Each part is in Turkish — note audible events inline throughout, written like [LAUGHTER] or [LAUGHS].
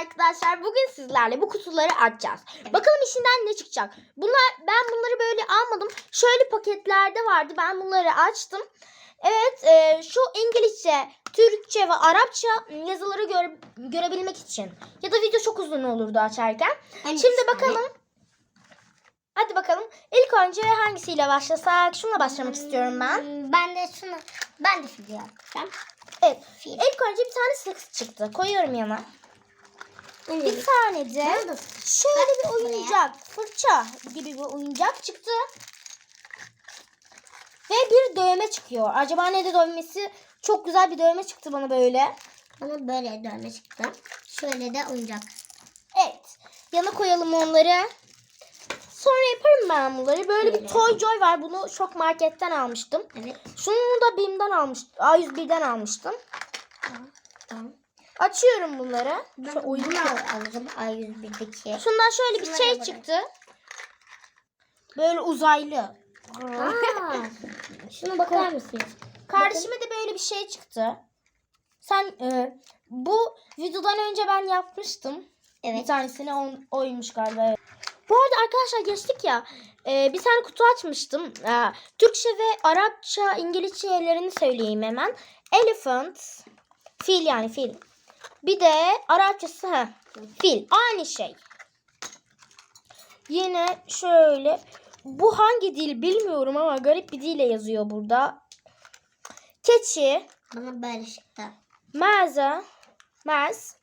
arkadaşlar. Bugün sizlerle bu kutuları açacağız. Bakalım içinden ne çıkacak. Bunlar ben bunları böyle almadım. Şöyle paketlerde vardı. Ben bunları açtım. Evet, e, şu İngilizce, Türkçe ve Arapça yazıları gör- görebilmek için. Ya da video çok uzun olurdu açarken. Şimdi bakalım. Hadi bakalım. İlk önce hangisiyle başlasak? Şununla başlamak istiyorum ben. Hmm, Ben de şunu, ben de şunu yapacağım. Evet. Fil. İlk önce bir tane sakız çıktı. Koyuyorum yana. Bir tane de şöyle bir oyuncak, fırça gibi bir oyuncak çıktı. Ve bir dövme çıkıyor. Acaba ne de dövmesi? Çok güzel bir dövme çıktı bana böyle. Bana böyle dövme çıktı. Şöyle de oyuncak. Evet. Yana koyalım onları. Sonra yaparım ben bunları. Böyle bir. Toy Joy var. Bunu şok marketten almıştım. Evet. Şunu da BİM'den almıştım. A101'den almıştım. Tamam. Açıyorum bunları. Şu oyun- bunu al- alacağım. A101'deki. Şundan şöyle bir şey çıktı. Böyle uzaylı. Aa, [LAUGHS] şuna bakar mısınız? Kardeşime de böyle bir şey çıktı. Sen e, bu videodan önce ben yapmıştım. Bir Evet. tanesini on, oymuş galiba. Bu arada arkadaşlar geçtik ya. e, bir tane kutu açmıştım. E, Türkçe ve Arapça, İngilizce yerlerini söyleyeyim hemen. Elephant. Fil yani fil. Bir de Arapçası ha. Fil. Aynı şey. Yine şöyle. Bu hangi dil bilmiyorum ama garip bir dille yazıyor burada. Keçi. Bana böyle çıktı. Merza. Mers.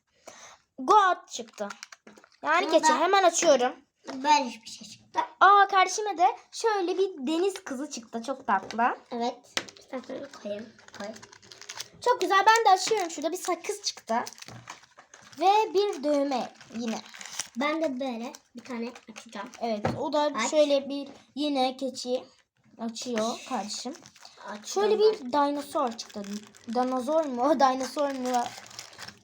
God çıktı. Yani Ama keçi. ben- Hemen açıyorum. Böyle bir şey çıktı. Aa kardeşime de şöyle bir deniz kızı çıktı. Çok tatlı. Evet. İstersen koyayım. Koy. Çok güzel. Ben de açıyorum. Şurada bir sakız çıktı. Ve bir dövme yine. Ben de böyle bir tane açacağım. Evet. O da Aç. şöyle bir yine keçi açıyor kardeşim. Açıyorum Şöyle bir dinozor çıktı. Dinozor mu? Dinozor mu?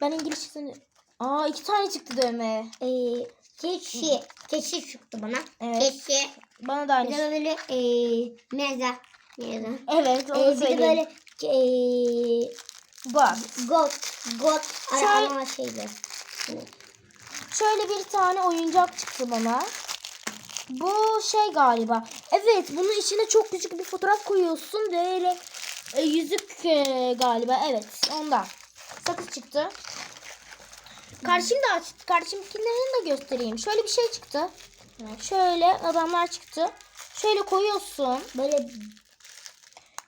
Ben İngilizcesini... Aa iki tane çıktı dövme. Ee, keçi. Keçi çıktı bana. Evet. Keçi. Bana da Bir aynı. de böyle ee, meza. Meza. Evet onu Ee, da bir de söyleyeyim. böyle ee, Bak. got. Got. Şöyle- Arama şeyler. Evet. Şöyle bir tane oyuncak çıktı bana. Bu şey galiba. Evet bunun içine çok küçük bir fotoğraf koyuyorsun. Böyle e, yüzük e, galiba. Evet ondan. Sakız çıktı. Karşım da aç. Karşımkilerini de göstereyim. Şöyle bir şey çıktı. Şöyle adamlar çıktı. Şöyle koyuyorsun. Böyle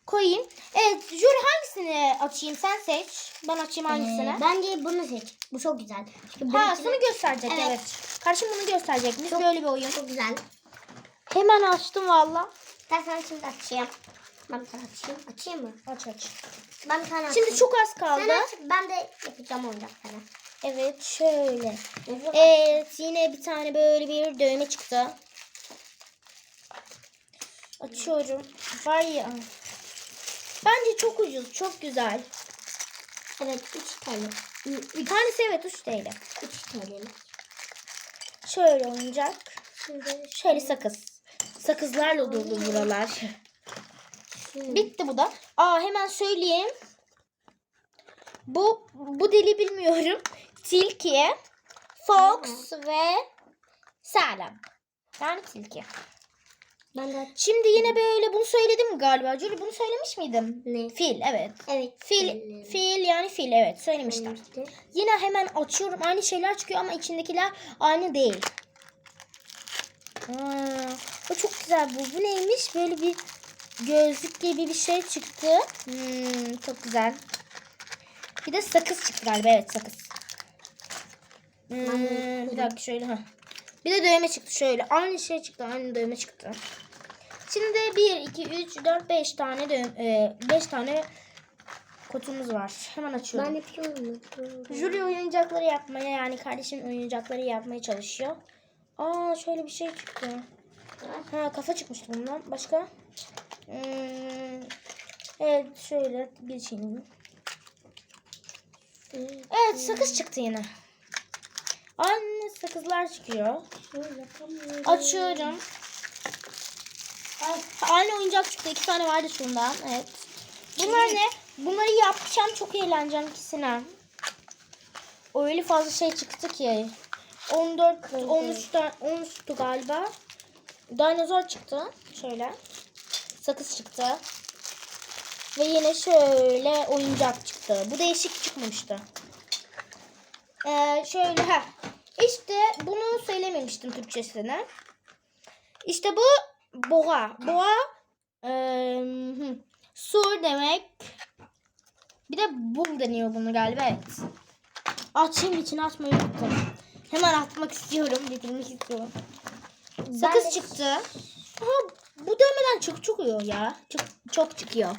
Koyayım. Evet jüri hangisini açayım sen seç. Ben açayım hangisini. ee, bence bunu seç. Bu çok güzel. Çünkü Ha bunu gösterecek evet. Evet. Karşım bunu gösterecekmiş. Çok- Böyle bir oyun. Çok güzel. Hemen açtım valla. Ben sana şimdi açayım. Ben bir tane açayım. Açayım mı? Aç aç. Ben bir tane Şimdi açayım. çok az kaldı. Sen aç, ben de yapacağım oyuncakları. Evet şöyle. Evet. Evet yine bir tane böyle bir dövme çıktı. Açıyorum. Var ya. Bence çok ucuz. Çok güzel. Evet 3 tane. Bir tanesi evet 3 TL. 3 tane. Şöyle oyuncak. Şimdi Şöyle sakız. Sakızlarla dolu buralar. Bitti bu da. Aa hemen söyleyeyim. Bu bu dili bilmiyorum. Tilki, fox ve salem. Yani tilki. Ben de Şimdi yine böyle bunu söyledim galiba. Julie bunu söylemiş miydim? ne? Fil evet. Evet. Fil, fil yani fil evet söylemiştim. söylemişti. Yine hemen açıyorum. Aynı şeyler çıkıyor ama içindekiler aynı değil. Aa, bu çok güzel bu. Bu neymiş? Böyle bir gözlük gibi bir şey çıktı. Hmm, çok güzel. Bir de sakız çıktı galiba. Evet sakız. Hmm, bir dakika şöyle. ha. Bir de dövme çıktı şöyle. Aynı şey çıktı. Aynı dövme çıktı. Şimdi 1, 2, 3, 4, 5 tane dövme, 5 tane kutumuz var. Hemen açıyorum. Ben yapıyorum. Jüri oyuncakları yapmaya yani kardeşim oyuncakları yapmaya çalışıyor. Aa şöyle bir şey çıktı. Ha kafa çıkmıştı bundan. Başka? Hmm, evet şöyle geçeyim. Evet sakız çıktı yine. Aynı sakızlar çıkıyor. Açıyorum. Aynı oyuncak çıktı. İki tane vardı şundan. Evet. Bunlar ne? Bunları yapacağım. Çok eğleneceğim ikisine. öyle fazla şey çıktı ki. 14, 13 tane, 13'tü galiba. Dinozor çıktı. Şöyle. Sakız çıktı. Ve yine şöyle oyuncak çıktı. Bu değişik çıkmıştı. Ee, şöyle ha. İşte bunu söylememiştim Türkçesini. İşte bu boğa. Boğa eee, hı, sur demek. Bir de bul deniyor bunu galiba evet. Açayım içine atmayı unuttum. Hemen atmak istiyorum. Bitirmek istiyorum. Sakız de- çıktı. Aha, bu dövmeden çok çıkıyor ya. Çok çok çıkıyor.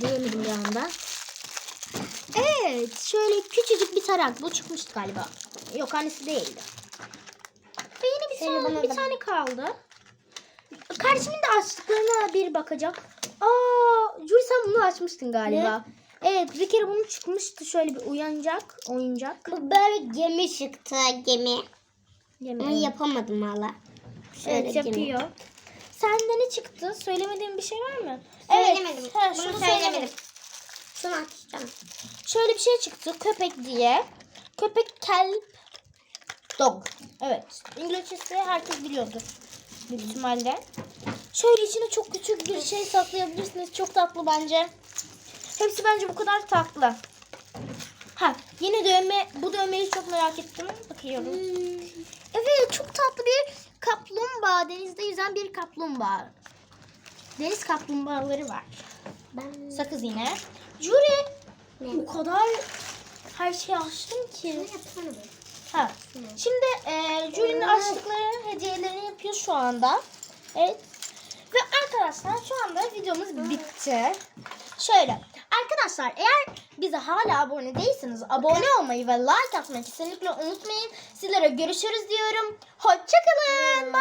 Diyemedim bir anda. Evet. Şöyle küçücük bir tarak. Bu çıkmıştı galiba. Yok annesi değildi. Ve yine bir, tane, bana bir da- tane kaldı. Kardeşimin de açtıklarına bir bakacak. Aa, Juri sen bunu açmıştın galiba. Evet bir kere bunu çıkmıştı şöyle bir uyanacak, oyuncak. Bu böyle gemi çıktı gemi. Yemin Onu yapamadım hala. Şöyle Evet gemi. yapıyor. Sende ne çıktı? Söylemediğin bir şey var mı? Söylemedim. Ha, Bunu şunu söylemedim. söylemedim. Şunu açacağım. Şöyle bir şey çıktı. Köpek diye. Köpek kelp dog. Evet. İngilizcesi herkes biliyordur. Büyük ihtimalle. Şöyle içine çok küçük bir şey saklayabilirsiniz. Çok tatlı bence. Hepsi bence bu kadar tatlı. Ha yine dövme. Bu dövmeyi çok merak ettim. Bakıyorum. Evet çok tatlı bir kaplumbağa. Denizde yüzen bir kaplumbağa. Deniz kaplumbağaları var. Ben Sakız yine. Jüri ne? o kadar her şeyi açtım Ne ki. yapsana be? Ha. Şimdi e, Jüri'nin açtıkları hediyelerini yapıyor şu anda. Evet. Ve arkadaşlar şu anda videomuz bitti. Şöyle. Arkadaşlar eğer bize hala abone değilseniz abone olmayı ve like atmayı kesinlikle unutmayın. Sizlere görüşürüz diyorum. Hoşçakalın.